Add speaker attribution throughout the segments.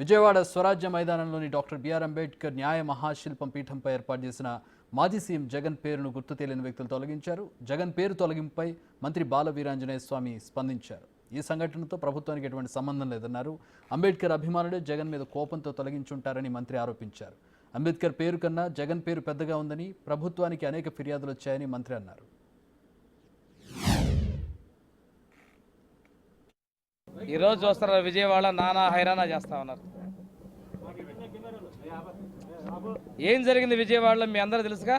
Speaker 1: విజయవాడ స్వరాజ్య మైదానంలోని doctor BR Ambedkar న్యాయ మహాశిల్పం పీఠంపై ఏర్పాటు చేసిన మాజీ సీఎం జగన్ పేరును గుర్తు తెలియని వ్యక్తులు తొలగించారు. జగన్ పేరు తొలగింపుపై మంత్రి బాల వీరాంజనేయ స్వామి స్పందించారు. ఈ సంఘటనతో ప్రభుత్వానికి ఎటువంటి సంబంధం లేదన్నారు. అంబేద్కర్ అభిమానులే జగన్ మీద కోపంతో తొలగించుంటారని మంత్రి ఆరోపించారు. అంబేద్కర్ పేరు కన్నా జగన్ పేరు పెద్దగా ఉందని ప్రభుత్వానికి అనేక ఫిర్యాదులు వచ్చాయని మంత్రి అన్నారు.
Speaker 2: ఈరోజు చూస్తున్నారు విజయవాడ? నానా హైరానా చేస్తా ఉన్నారు. ఏం జరిగింది విజయవాడలో? మీ అందరూ తెలుసుగా?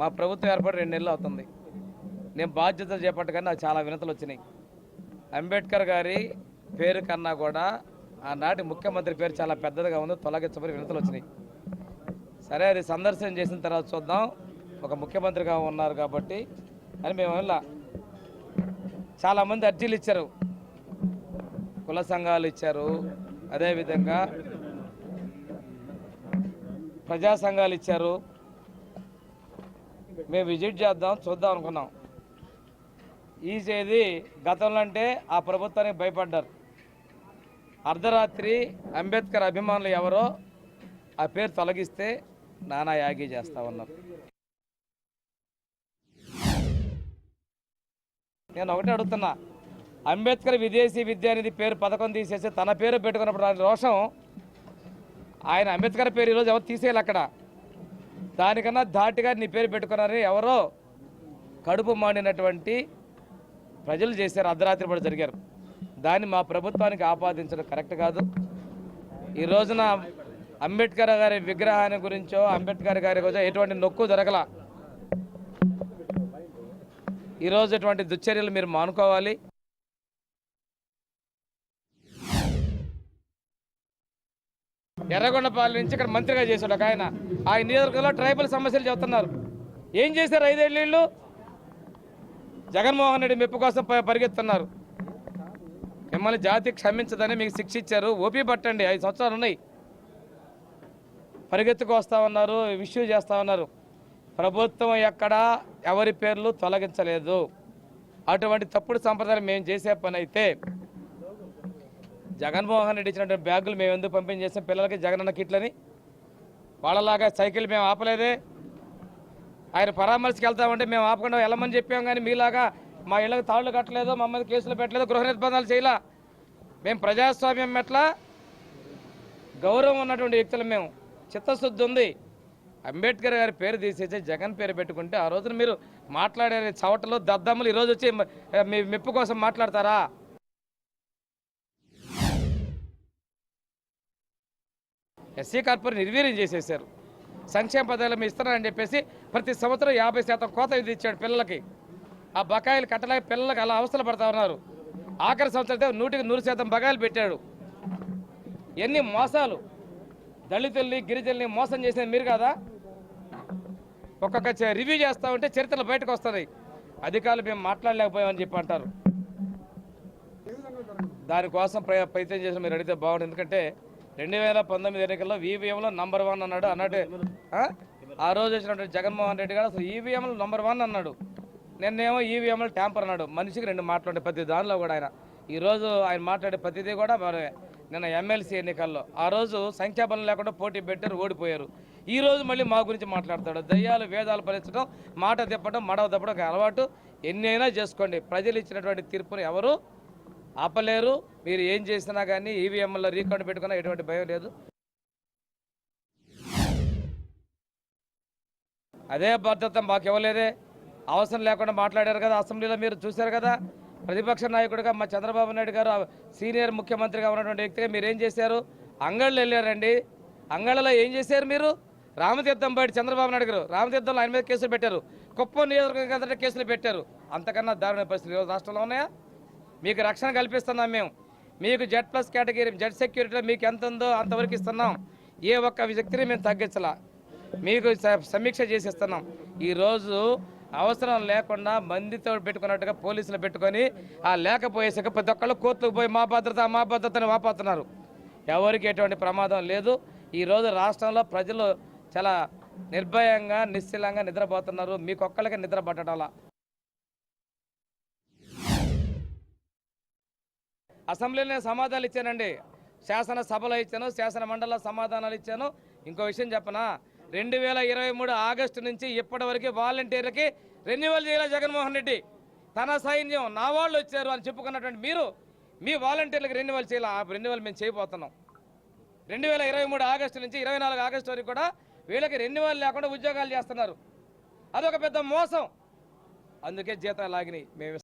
Speaker 2: మా ప్రభుత్వం ఏర్పాటు రెండు నెలలు అవుతుంది. నేను బాధ్యతలు చేపట్టగానే నాకు చాలా వినతులు వచ్చినాయి. అంబేద్కర్ గారి పేరు కన్నా కూడా ఆనాటి ముఖ్యమంత్రి పేరు చాలా పెద్దదిగా ఉంది తొలగించమని వినతులు వచ్చినాయి. సరే అది సందర్శన చేసిన తర్వాత చూద్దాం. ఒక ముఖ్యమంత్రిగా ఉన్నారు కాబట్టి అని మేము వెళ్ళా చాలామంది అర్జీలు ఇచ్చారు. కుల సంఘాలు ఇచ్చారు. అదేవిధంగా ప్రజా సంఘాలు ఇచ్చారు. మేము విజిట్ చేద్దాం చూద్దాం అనుకున్నాం. ఈ చేది గతంలో అంటే ఆ ప్రభుత్వానికి భయపడ్డారు. అర్ధరాత్రి అంబేద్కర్ అభిమానులు ఎవరో ఆ పేరు తొలగిస్తే నానా యాగి చేస్తా ఉన్నారు. నేను ఒకటే అడుగుతున్నా. అంబేద్కర్ విదేశీ విద్య అనేది పేరు పథకం తీసేసి తన పేరు పెట్టుకున్నప్పుడు దాని రోషం ఆయన అంబేద్కర్ పేరు ఈరోజు ఎవరు తీసేయాలి అక్కడ? దానికన్నా ధాటిగా నీ పేరు పెట్టుకున్నారని ఎవరో? కడుపు మాడినటువంటి ప్రజలు చేశారు. అర్ధరాత్రి పడి జరిగారు. దాన్ని మా ప్రభుత్వానికి ఆపాదించడం కరెక్ట్ కాదు. ఈ రోజున అంబేద్కర్ గారి విగ్రహాన్ని గురించో అంబేద్కర్ గారి గురించో ఎటువంటి నొక్కు జరగల. ఈరోజు ఇటువంటి దుశ్చర్యలు మీరు మానుకోవాలి? ఎర్రగొండపాలెం నుంచి ఇక్కడ మంత్రిగా చేశాడు ఒక ఆయన. ఆ నియోజకవర్గంలో ట్రైబల్ సమస్యలు చెబుతున్నారు. ఏం చేశారు ఐదేళ్ళు జగన్మోహన్ రెడ్డి మెప్పు కోసం పరిగెత్తున్నారు మిమ్మల్ని జాతి క్షమించదని మీకు శిక్ష ఇచ్చారు. ఓపీ పట్టండి. ఐదు సంవత్సరాలు ఉన్నాయి. పరిగెత్తుకు వస్తా ఉన్నారు ఇష్యూ చేస్తా ఉన్నారు. ప్రభుత్వం ఎక్కడా ఎవరి పేర్లు తొలగించలేదు. అటువంటి తప్పుడు సంప్రదాయం మేము చేసే పని అయితే జగన్మోహన్ రెడ్డి ఇచ్చినటువంటి బ్యాగులు మేము ఎందుకు పంపిణీ చేసాం పిల్లలకి జగనన్న కిట్లని వాళ్ళలాగా సైకిల్ మేము ఆపలేదే. ఆయన పరామర్శకి వెళ్తామంటే మేము ఆపకుండా వెళ్ళమని చెప్పాం కానీ మీలాగా మా ఇళ్ళకి తాళ్ళు కట్టలేదు మా మీద కేసులు పెట్టలేదు గృహ నిర్బంధాలు చేయలా. మేము ప్రజాస్వామ్యం మెట్ల గౌరవం ఉన్నటువంటి వ్యక్తులు మేము. చిత్తశుద్ధి ఉంది. అంబేద్కర్ గారి పేరు తీసేసి జగన్ పేరు పెట్టుకుంటే ఆ రోజున మీరు మాట్లాడే చవటలు దద్దమ్మలు ఈరోజు వచ్చి మీ మెప్పు కోసం మాట్లాడతారా? ఎస్సీ కార్పొరేట్ నిర్వీర్యం చేసేసారు సంక్షేమ పదాలు మీ ఇస్తున్నారని చెప్పేసి ప్రతి సంవత్సరం యాభై శాతం కోత విధించాడు పిల్లలకి. ఆ బకాయిలు కట్టలేక పిల్లలకి అలా అవస్థలు పడతా ఉన్నారు. ఆఖరి సంవత్సరం నూటికి నూరు శాతం బకాయిలు పెట్టాడు. ఎన్ని మోసాలు? దళితుల్ని గిరిజనుల్ని మోసం చేసేది మీరు కదా? ఒక్కొక్క రివ్యూ చేస్తా ఉంటే చరిత్రలు బయటకు వస్తుంది అధికారులు మేము మాట్లాడలేకపోయామని చెప్పి అంటారు. దానికోసం ప్ర ప్రయత్నం చేసిన మీరు అడిగితే బాగుంటుంది ఎందుకంటే రెండు వేల పంతొమ్మిది ఎన్నికల్లో ఈవీఎంలో నంబర్ వన్ అన్నాడు. అన్నట్టు ఆ? రోజు వచ్చినటువంటి జగన్మోహన్ రెడ్డి గారు అసలు ఈవీఎంలు నంబర్ వన్ అన్నాడు. నిన్నేమో ఈవీఎంలు ట్యాంపర్ అన్నాడు. మనిషికి రెండు మాట్లాడే ప్రతి దానిలో కూడా ఆయన. ఈరోజు ఆయన మాట్లాడే ప్రతిదీ కూడా మరి నిన్న ఎమ్మెల్సీ ఎన్నికల్లో. ఆ రోజు సంఖ్యాబలం లేకుండా పోటీ పెట్టారు ఓడిపోయారు. ఈ రోజు మళ్ళీ మా గురించి మాట్లాడతాడు. దయ్యాలు వేదాలు ఫలించడం మాట తిప్పడం మడవ తిప్పడం ఒక అలవాటు. ఎన్నైనా చేసుకోండి. ప్రజలు ఇచ్చినటువంటి తీర్పును ఎవరు ఆపలేరు. మీరు ఏం చేసినా కానీ ఈవీఎంలో రీకౌంట్ పెట్టుకున్నా ఎటువంటి భయం లేదు. అదే భద్రత మాకు ఇవ్వలేదే. అవసరం లేకుండా మాట్లాడారు కదా అసెంబ్లీలో మీరు చూశారు కదా. ప్రతిపక్ష నాయకుడిగా మా చంద్రబాబు నాయుడు గారు సీనియర్ ముఖ్యమంత్రిగా ఉన్నటువంటి వ్యక్తిగా మీరు ఏం చేశారు? అంగళ్ళు వెళ్ళారండి. అంగళ్ళలో ఏం చేశారు మీరు? రామతీర్థం బయట చంద్రబాబు నాయుడు గారు రామతీర్థంలో ఆయన మీద కేసులు పెట్టారు. కుప్పం నియోజకవర్గం కేసులు పెట్టారు. అంతకన్నా దారుణ పరిస్థితులు ఈరోజు రాష్ట్రంలో ఉన్నాయా? మీకు రక్షణ కల్పిస్తున్నాం మేము. మీకు జెడ్ ప్లస్ కేటగిరీ జెడ్ సెక్యూరిటీలో మీకు ఎంత ఉందో అంతవరకు ఇస్తున్నాం. ఏ ఒక్క వ్యక్తిని మేము తగ్గించలా. మీకు స- సమీక్ష చేసి ఇస్తున్నాం. ఈరోజు అవసరం లేకుండా మందితో పెట్టుకున్నట్టుగా పోలీసులు పెట్టుకొని ఆ లేకపోయేసాక ప్రతి ఒక్కళ్ళు కోర్టుకు పోయి మా భద్రత మా భద్రతని వాపోతున్నారు. ఎవరికి ఎటువంటి ప్రమాదం లేదు. ఈరోజు రాష్ట్రంలో ప్రజలు చాలా నిర్భయంగా నిశ్చలంగా నిద్రపోతున్నారు. మీకొక్కళ్ళకి నిద్ర పట్టడంలా? అసెంబ్లీలో సమాధానాలు ఇచ్చానండి. శాసన సభలో ఇచ్చాను శాసన మండలిలో సమాధానాలు ఇచ్చాను. ఇంకో విషయం చెప్పనా? రెండు వేల ఇరవై మూడు ఆగస్టు నుంచి ఇప్పటి వరకు వాలంటీర్లకి రెన్యువల్ చేయాలి జగన్మోహన్ రెడ్డి. తన సైన్యం నా వాళ్ళు వచ్చారు అని చెప్పుకున్నటువంటి మీరు మీ వాలంటీర్లకు రెన్యువల్ చేయాలి. ఆ రెన్యువల్ మేము చేయబోతున్నాం. రెండు వేల ఇరవై మూడు ఆగస్టు నుంచి ఇరవై నాలుగు ఆగస్టు వరకు కూడా వీళ్ళకి రెన్యువల్ లేకుండా ఉద్యోగాలు చేస్తున్నారు. అదొక పెద్ద మోసం. అందుకే జీతాలు లాగినాయి. మేము